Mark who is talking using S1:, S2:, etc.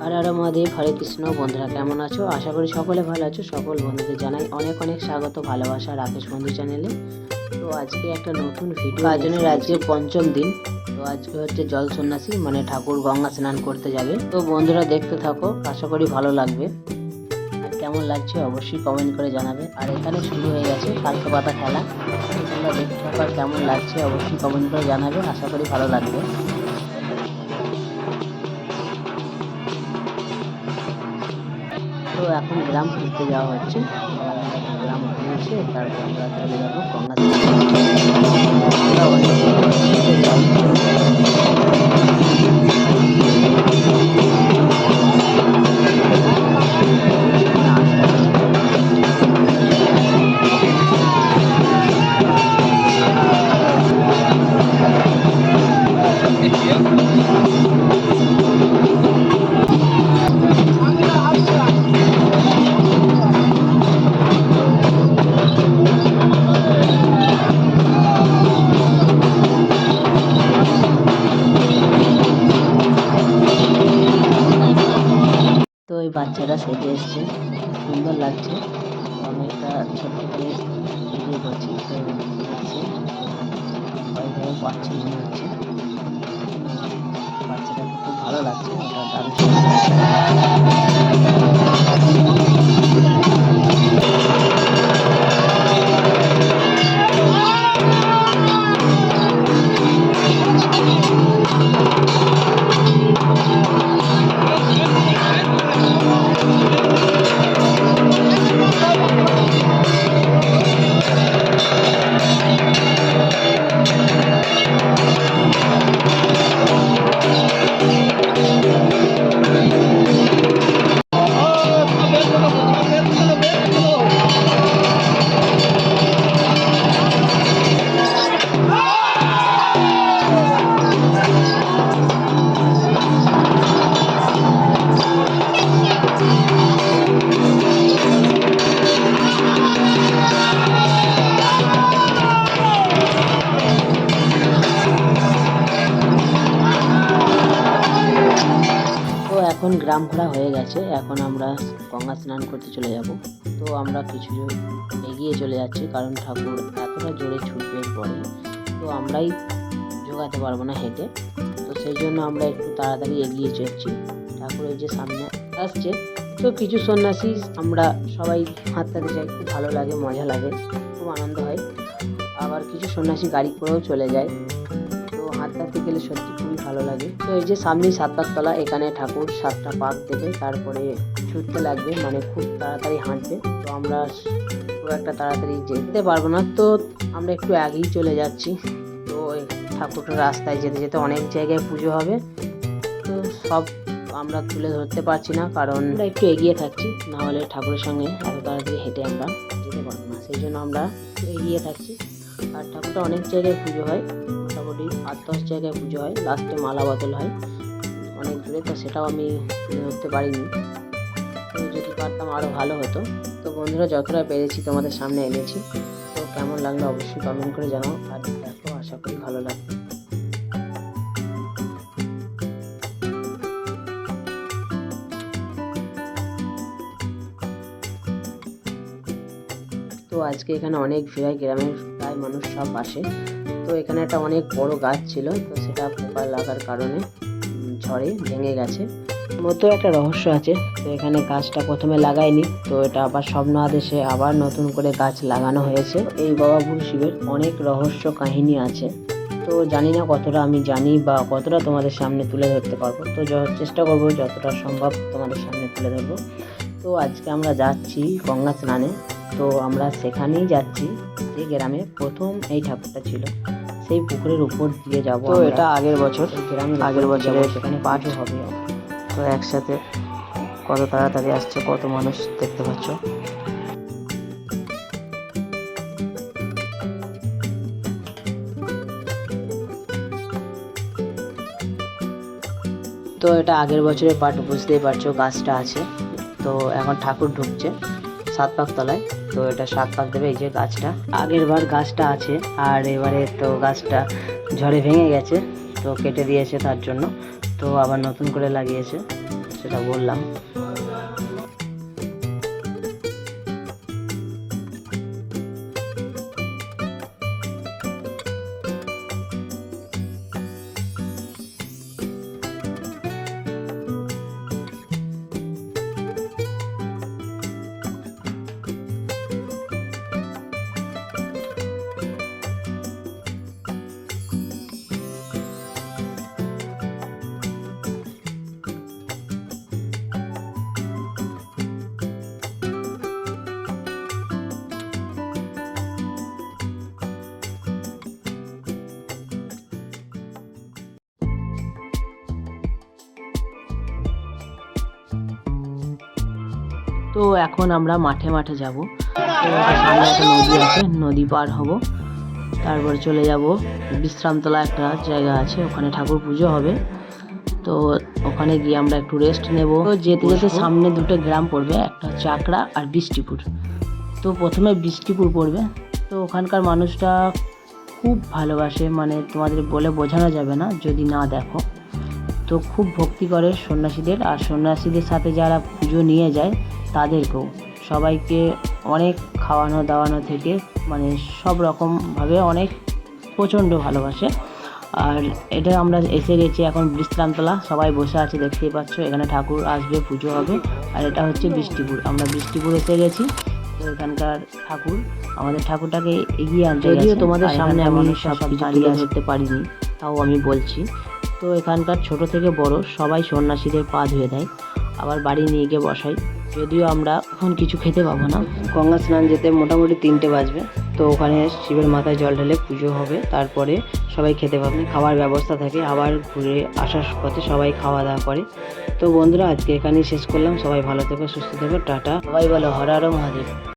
S1: হরে হরে মহাদেব হরে কৃষ্ণ বন্ধুরা কেমন আছো? আশা করি সকলে ভালো আছো। সকল বন্ধুদের জানাই অনেক অনেক স্বাগত ভালোবাসা রাকেশ বন্ধু চ্যানেলে তো আজকে একটা নতুন ভিডিও গাজনের আজকে পঞ্চম দিন। তো আজকে হচ্ছে জল সন্ন্যাসী মানে ঠাকুর গঙ্গা স্নান করতে যাবে। তো বন্ধুরা দেখতে থাকো আশা করি ভালো লাগবে। আর কেমন লাগছে অবশ্যই কমেন্ট করে জানাবে। আর এখানে শুরু হয়ে গেছে কালকে পাতা খেলা। তোমরা দেখতে থাকো কেমন লাগছে অবশ্যই কমেন্ট করে জানাবে। আশা করি ভালো লাগবে। এখন গ্রাম ঘুরতে যাওয়া হচ্ছে। গ্রাম ঘুরে এসে তারপর আমরা চলে যাব গঙ্গা ওই সেজে এসছে। সুন্দর লাগছে। অনেকটা ছোট্ট করে ভিডিও করছি। তো মনে হচ্ছে। বাচ্চাটাকে খুব ভালো লাগছে। ওটা দারুণ এখন গ্রাম ঘোরা হয়ে গেছে, এখন আমরা গঙ্গা স্নান করতে চলে যাব। তো আমরা কিছু এগিয়ে চলে যাচ্ছি, কারণ ঠাকুর এতটা জোরে ছুটবে পরে। তো আমরাই জোগাতে পারব না হেঁটে। তো সেই জন্য আমরা একটু তাড়াতাড়ি এগিয়ে চলছি। ঠাকুরের যে সামনে আসছে, তো কিছু সন্ন্যাসী আমরা সবাই হাতটাতে যাই খুব ভালো লাগে, মজা লাগে, খুব আনন্দ হয়। আবার কিছু সন্ন্যাসী গাড়ি করেও চলে যায়। হাঁটতে গেলে সত্যি খুবই ভালো লাগে। তো এই যে সামনেই তলা এখানে ঠাকুর সাতটা পাক দেবে তারপরে ছুটতে লাগবে মানে খুব তাড়াতাড়ি হাঁটবে। তো আমরা খুব একটা তাড়াতাড়ি যেতে পারব না। তো আমরা একটু আগেই চলে যাচ্ছি। তো ওই ঠাকুরটার রাস্তায় যেতে যেতে অনেক জায়গায় পুজো হবে। তো সব আমরা তুলে ধরতে পারছি না, কারণ আমরা একটু এগিয়ে থাকছি। না হলে ঠাকুরের সঙ্গে এত তাড়াতাড়ি হেঁটে আমরা যেতে পারব না। সেই জন্য আমরা এগিয়ে থাকছি। আর ঠাকুরটা অনেক জায়গায় পুজো হয়। মোটামুটি আট দশ জায়গায় পুজো হয় লাস্টে মালা বদল হয়, অনেক দূরে, তো সেটাও আমি তুলে ধরতে পারিনি। যদি পারতাম আরও ভালো হতো। তো বন্ধুরা, যতটা পেরেছি তোমাদের সামনে এনেছি, তো কেমন লাগল অবশ্যই কমেন্ট করে জানাও, আর দেখো, আশা করি ভালো লাগবে। তো আজকে এখানে অনেক হয়, গ্রামের প্রায় মানুষ সব আসে। তো এখানে একটা অনেক বড় গাছ ছিল, তো সেটা পোকা লাগার কারণে ঝড়ে ভেঙে গেছে। মধ্যেও একটা রহস্য আছে, তো এখানে গাছটা প্রথমে লাগায়নি, তো এটা আবার স্বপ্ন আদেশে আবার নতুন করে গাছ লাগানো হয়েছে। এই বাবা ভুল শিবের অনেক রহস্য কাহিনী আছে, তো জানি না কতটা আমি জানি বা কতটা তোমাদের সামনে তুলে ধরতে পারব। তো চেষ্টা করব, যতটা সম্ভব তোমাদের সামনে তুলে ধরবো। তো আজকে আমরা যাচ্ছি গঙ্গা স্নানে, তো আমরা সেখানেই যাচ্ছি, যে গ্রামে প্রথম এই ঠাকুরটা ছিল। সেই পুকুরের উপর দিয়ে যাব
S2: তো এটা আগের বছর।
S1: গ্রামের
S2: আগের বছরে
S1: সেখানে
S2: পাঠ
S1: পাঠও হবে।
S2: তো একসাথে কত তাড়াতাড়ি আসছে কত মানুষ দেখতে পাচ্ছ?
S1: তো এটা আগের বছরের পাট বুঝতেই পারছ গাছটা আছে। তো এখন ঠাকুর ঢুকছে। সাত পাক তলায়, তো এটা সাত পাক দেবে এই যে গাছটা। আগের বার গাছটা আছে, আর এবারে তো গাছটা ঝড়ে ভেঙে গেছে, তো কেটে দিয়েছে তার জন্য, তো আবার নতুন করে লাগিয়েছে, সেটা বললাম। তো এখন আমরা মাঠে মাঠে যাব। তো সামনে একটা নদী আছে নদী পার হব। তারপরে চলে যাব। বিশ্রামতলা একটা জায়গা আছে ওখানে ঠাকুর পুজো হবে। তো ওখানে গিয়ে আমরা একটু রেস্ট নেব। তো যেতে যেতে সামনে দুটো গ্রাম পড়বে একটা হচ্ছে আকড়া আর বৃষ্টিপুর। তো প্রথমে বৃষ্টিপুর পড়বে। তো ওখানকার মানুষটা খুব ভালোবাসে মানে তোমাদের বলে বোঝানো যাবে না যদি না দেখো। তো খুব ভক্তি করে সন্ন্যাসীদের। আর সন্ন্যাসীদের সাথে যারা পুজো নিয়ে যায় তাদেরকেও সবাইকে অনেক খাওয়ানো দাওয়ানো থেকে মানে সব রকমভাবে অনেক প্রচণ্ড ভালোবাসে। আর এটা আমরা এসে গেছি এখন বিশ্রামতলা। সবাই বসে আছে দেখতেই পাচ্ছ এখানে ঠাকুর আসবে পুজো হবে। আর এটা হচ্ছে বৃষ্টিপুর। আমরা বৃষ্টিপুর এসে গেছি তো এখানকার ঠাকুর আমাদের ঠাকুরটাকে এগিয়ে আনতে
S2: যদিও তোমাদের সামনে আমি সব কিছু
S1: দাঁড়িয়ে
S2: তুলে ধরতে পারিনি তাও আমি বলছি। তো এখানকার ছোট থেকে বড় সবাই সন্ন্যাসীদের পা ধুয়ে দেয়। আবার বাড়ি নিয়ে গিয়ে বসাই। যদিও আমরা এখন কিছু খেতে পাবো না। গঙ্গা স্নান যেতে মোটামুটি তিনটে বাজবে। তো ওখানে শিবের মাথায় জল ঢেলে পুজো হবে। তারপরে সবাই খেতে পাবে। খাওয়ার ব্যবস্থা থাকে। আবার ঘুরে আসার পথে সবাই খাওয়া দাওয়া করে। তো বন্ধুরা, আজকে এখানেই শেষ করলাম। সবাই ভালো থেকো, সুস্থ থেকো। টাটা। সবাই বলো, হর হর মহাদেব।